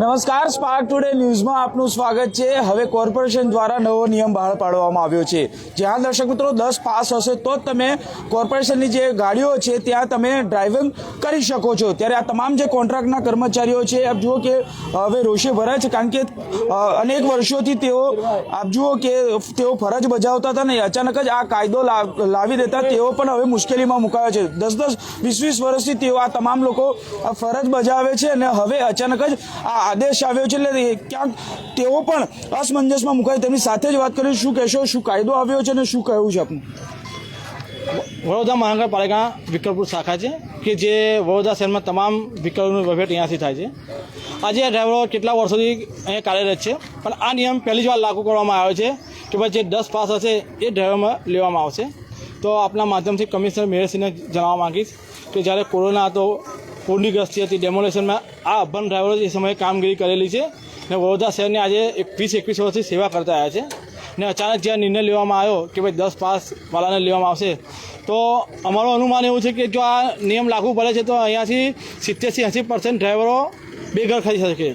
નમસ્કાર spark today ન્યૂઝમાં આપનું સ્વાગત છે. હવે કોર્પોરેશન દ્વારા નવો નિયમ બહાર પાડવામાં આવ્યો છે. જ્યાં દર્શક મિત્રો દસ પાસ હશે તો જ તમે કોર્પોરેશનની જે ગાડીઓ છે, ત્યાં તમે ડ્રાઇવિંગ કરી શકો છો. ત્યારે આ તમામ જે કોન્ટ્રાક્ટના કર્મચારીઓ છે, આપ જુઓ કે હવે રોષે ભરાય છે, કારણ કે અનેક વર્ષોથી તેઓ, આપ જુઓ કે તેઓ ફરજ બજાવતા હતા ને અચાનક જ આ કાયદો લાવ- દેતા તેઓ પણ હવે મુશ્કેલીમાં મુકાયા છે. દસ દસ, વીસ વીસ વર્ષથી તેઓ આ તમામ લોકો ફરજ બજાવે છે અને હવે અચાનક જ આ આદેશ આવ્યો છે એટલે ક્યાંક તેઓ પણ અસમંજસમાં મુકાય. તેમની સાથે જ વાત કરી શું કહેશો, શું કાયદો આવ્યો છે અને શું કહ્યું છે આપનું? વડોદરા મહાનગરપાલિકા વિક્રમપુર શાખા છે, કે જે વડોદરા શહેરમાં તમામ વિકલ્પનું વહીવટ અહીંયાથી થાય છે. આજે આ ડ્રાઈવરો કેટલા વર્ષોથી અહીંયા કાર્યરત છે, પણ આ નિયમ પહેલી જ વાર લાગુ કરવામાં આવ્યો છે કે ભાઈ જે દસ પાસ હશે એ ડ્રાઈવરમાં લેવામાં આવશે. તો આપના માધ્યમથી કમિશનર મેયરસિંહને જણાવવા માંગીશ કે જ્યારે કોરોના હતો પૂરની ગસ્તી હતી. ડેમોલેશનમાં આ અભન ડ્રાઈવરો એ સમયે કામગીરી કરેલી છે ને વડોદરા શહેરની આજે એકવીસ એકવીસ વર્ષથી સેવા કરતા આવ્યા છે. ને અચાનક જ્યાં નિર્ણય લેવામાં આવ્યો કે ભાઈ દસ પાસ વાળાને લેવામાં આવશે, તો અમારું અનુમાન એવું છે કે જો આ નિયમ લાગુ પડે છે, તો અહીંયાથી સિત્તેરથી એંસી પર્સન્ટ ડ્રાઈવરો બેઘર ખાઈ શકે.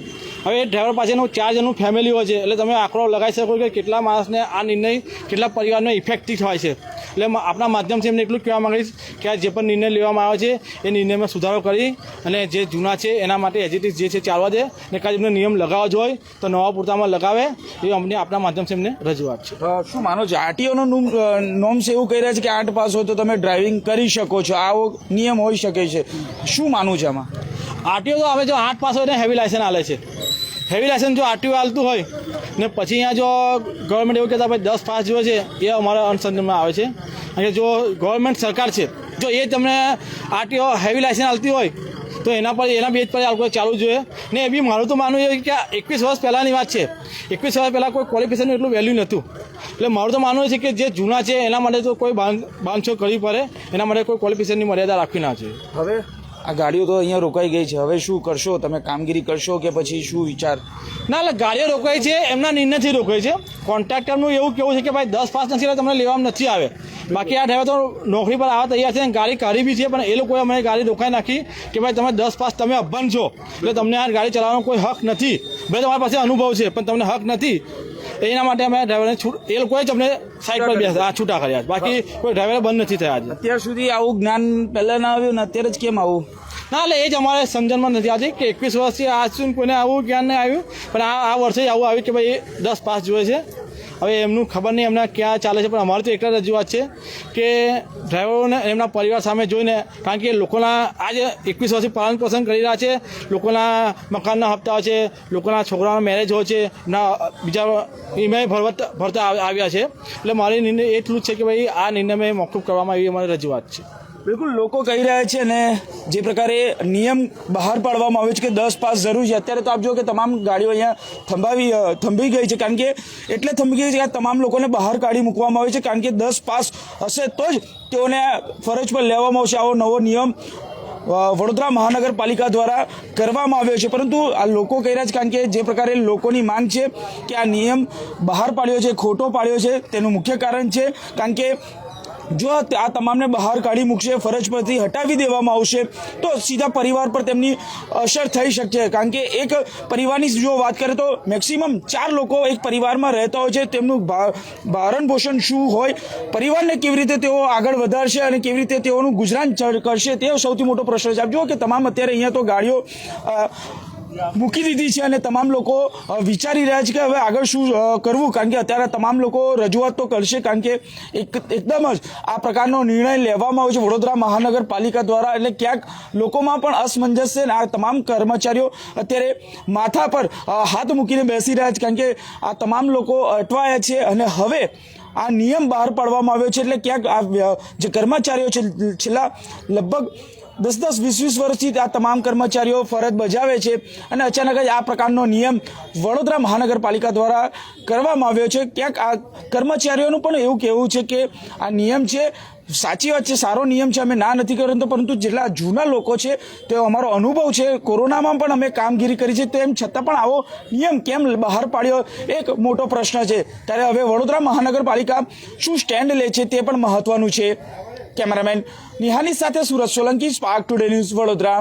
હવે એ ડ્રાઈવર પાસેનું ચાર જણનું ફેમિલી હોય છે, એટલે તમે આંકડો લગાવી શકો કે કેટલા માણસને આ નિર્ણય, કેટલા પરિવારને ઇફેક્ટિવ થાય છે. એટલે આપણા માધ્યમથી એમને એટલું જ કહેવા માંગીશ કે આ જે પણ નિર્ણય લેવામાં આવ્યો છે એ નિર્ણયમાં સુધારો કરી અને જે જૂના છે એના માટે એજિટિસ જે છે ચાલવા દે. ને કાંઈ એમને નિયમ લગાવવા જોઈએ તો નવા પૂરતામાં લગાવે એ અમને આપણા માધ્યમથી એમને રજૂઆત છે. શું માનો છો? આરટીઓનો નોમ્સ એવું કહી રહ્યા છે કે આઠ પાસ હોય તો તમે ડ્રાઇવિંગ કરી શકો છો. આવો નિયમ હોઈ શકે છે. શું માનવું છે આમાં? આરટીઓ તો હવે જો આઠ પાસ હોય ને હેવી લાયસન્સ આલે છે. હેવી લાયસન્સ જો આરટીઓ હાલતું હોય ને પછી અહીંયા જો ગવર્મેન્ટ એવું કહેતા ભાઈ દસ પાસ જોઈએ છે, એ અમારા અનુસંધાનમાં આવે છે. અને જો ગવર્મેન્ટ સરકાર છે, જો એ તમને આરટીઓ હેવી લાઇસન્સ હાલતી હોય, તો એના પર, એના બેજ પર આવું ચાલવું જોઈએ. ને એ બી મારું તો માનવું છે કે એકવીસ વર્ષ પહેલાંની વાત છે. એકવીસ વર્ષ પહેલાં કોઈ ક્વોલિફિકેશનનું એટલું વેલ્યુ નહોતું. એટલે મારું તો માનવું છે કે જે જૂના છે, એના માટે તો કોઈ બાંધ બાંધછોડ કરવી પડે. એના માટે કોઈ ક્વોલિફિકેશનની મર્યાદા રાખવી ના જોઈએ. હવે આ ગાડીઓ તો અહીંયા રોકાઈ ગઈ છે. હવે શું કરશો? તમે કામગીરી કરશો કે પછી શું વિચાર? ના એટલે ગાડીઓ રોકાઈ છે, એમના નિર્ણયથી રોકાઈ છે. કોન્ટ્રાક્ટરનું એવું કેવું છે કે ભાઈ, દસ પાસ નથી તમને લેવામાં નથી આવે. બાકી આ ડ્રાઈવર તો નોકરી પર આવવા તૈયાર છે ગાડી કાઢી બી છે, પણ એ લોકોએ અમને ગાડી રોકાઈ નાખી કે ભાઈ, તમે દસ પાસ તમે અભન છો. એટલે તમને આ ગાડી ચલાવવાનો કોઈ હક નથી. ભાઈ, તમારી પાસે અનુભવ છે, પણ તમને હક નથી. એના માટે અમે ડ્રાઈવરને છૂટ એ લોકોએ જ અમને સાઈડ પર બેસા આ છૂટા કર્યા. બાકી કોઈ ડ્રાઈવર બંધ નથી થયા આજે. અત્યાર સુધી આવું જ્ઞાન પહેલાં ના આવ્યું ને અત્યારે જ કેમ આવું? ના એટલે એ જ અમારે સમજણમાં નથી આવતી કે એકવીસ વર્ષથી આજ સુધી કોઈને આવું જ્ઞાન નહીં આવ્યું. પણ આ આ વર્ષે જ આવું આવ્યું કે ભાઈ દસ પાસ જોઈએ છે. હવે એમનું ખબર નહીં એમના ક્યાં ચાલે છે, પણ અમારી તો એટલા રજૂઆત છે કે ડ્રાઈવરોને એમના પરિવાર સામે જોઈને, કારણ કે લોકોના આજે એકવીસ વર્ષથી પાલન પોષણ કરી રહ્યા છે, લોકોના મકાનના હપ્તા છે, લોકોના છોકરાના મેરેજ હોય છે ના બીજા ઈમે ભરતા ભરતા આવ- આવ્યા છે. એટલે મારી નિર્ણય એટલું જ છે કે ભાઈ, આ નિર્ણય મેં મોકૂફ કરવામાં આવી અમારી રજૂઆત છે. બિલકુલ લોકો કહી રહ્યા છે અને જે પ્રકારે નિયમ બહાર પાડવામાં આવ્યો છે કે દસ પાસ જરૂરી છે. અત્યારે તો આપ જો કે તમામ ગાડીઓ અહીંયા થંભાવી થંભી ગઈ છે. કારણ કે એટલે થંભી ગઈ છે કે તમામ લોકોને બહાર કાઢી મૂકવામાં આવે છે. કારણ કે દસ પાસ હશે તો જ તેઓને ફરજ પર લેવામાં આવશે. આવો નવો નિયમ વડોદરા મહાનગરપાલિકા દ્વારા કરવામાં આવ્યો છે. પરંતુ આ લોકો કહી રહ્યા છે કારણ કે જે પ્રકારે લોકોની માંગ છે કે આ નિયમ બહાર પાડ્યો છે, ખોટો પાડ્યો છે, તેનું મુખ્ય કારણ છે. કારણ કે જો આ તમામને બહાર કાઢી મૂકશે, ફરજ પરથી હટાવી દેવામાં આવશે, તો સીધા પરિવાર પર તેમની અસર થઈ શકશે. કારણ કે એક પરિવારની જો વાત કરીએ તો મેક્સિમમ ચાર લોકો એક પરિવારમાં રહેતા હોય છે, તેમનું ભારણ પોષણ શું હોય, પરિવારને કેવી રીતે તેઓ આગળ વધારશે અને કેવી રીતે તેઓનું ગુજરાન કરશે, તે સૌથી મોટો પ્રશ્ન છે. આપ જુઓ કે તમામ અત્યારે અહીંયા તો ગાડીઓ મૂકી દીધી છે અને તમામ લોકો વિચારી રહ્યા છે કે હવે આગળ શું કરવું? કારણ કે અત્યારે તમામ લોકો રજૂઆત તો કરશે, કારણ કે એક, એકદમ જ આ પ્રકારનો નિર્ણય લેવામાં આવ્યો છે વડોદરા મહાનગરપાલિકા દ્વારા. એટલે ક્યાંક લોકોમાં પણ અસમંજસ છે અને આ તમામ કર્મચારીઓ અત્યારે માથા પર હાથ મૂકીને બેસી રહ્યા છે, કારણ કે આ તમામ લોકો અટવાયા છે અને હવે આ નિયમ બહાર પાડવામાં આવ્યો છે. એટલે ક્યાંક આ જે કર્મચારીઓ છે, છેલ્લા લગભગ દસ દસ વીસ વીસ વર્ષથી આ તમામ કર્મચારીઓ ફરજ બજાવે છે અને અચાનક જ આ પ્રકારનો નિયમ વડોદરા મહાનગરપાલિકા દ્વારા કરવામાં આવ્યો છે. ક્યાંક આ કર્મચારીઓનું પણ એવું કહેવું છે કે આ નિયમ છે, સાચી વાત છે, સારો નિયમ છે, અમે ના નથી કરતો પરંતુ જેટલા જૂના લોકો છે, તેઓ અમારો અનુભવ છે. કોરોનામાં પણ અમે કામગીરી કરી છે તેમ છતાં પણ આવો નિયમ કેમ બહાર પાડ્યો? એક મોટો પ્રશ્ન છે. ત્યારે હવે વડોદરા મહાનગરપાલિકા શું સ્ટેન્ડ લે છે તે પણ મહત્વનું છે. કેમેરામેન નિહાની સાથે Surat Solanki spark today news Vadodara.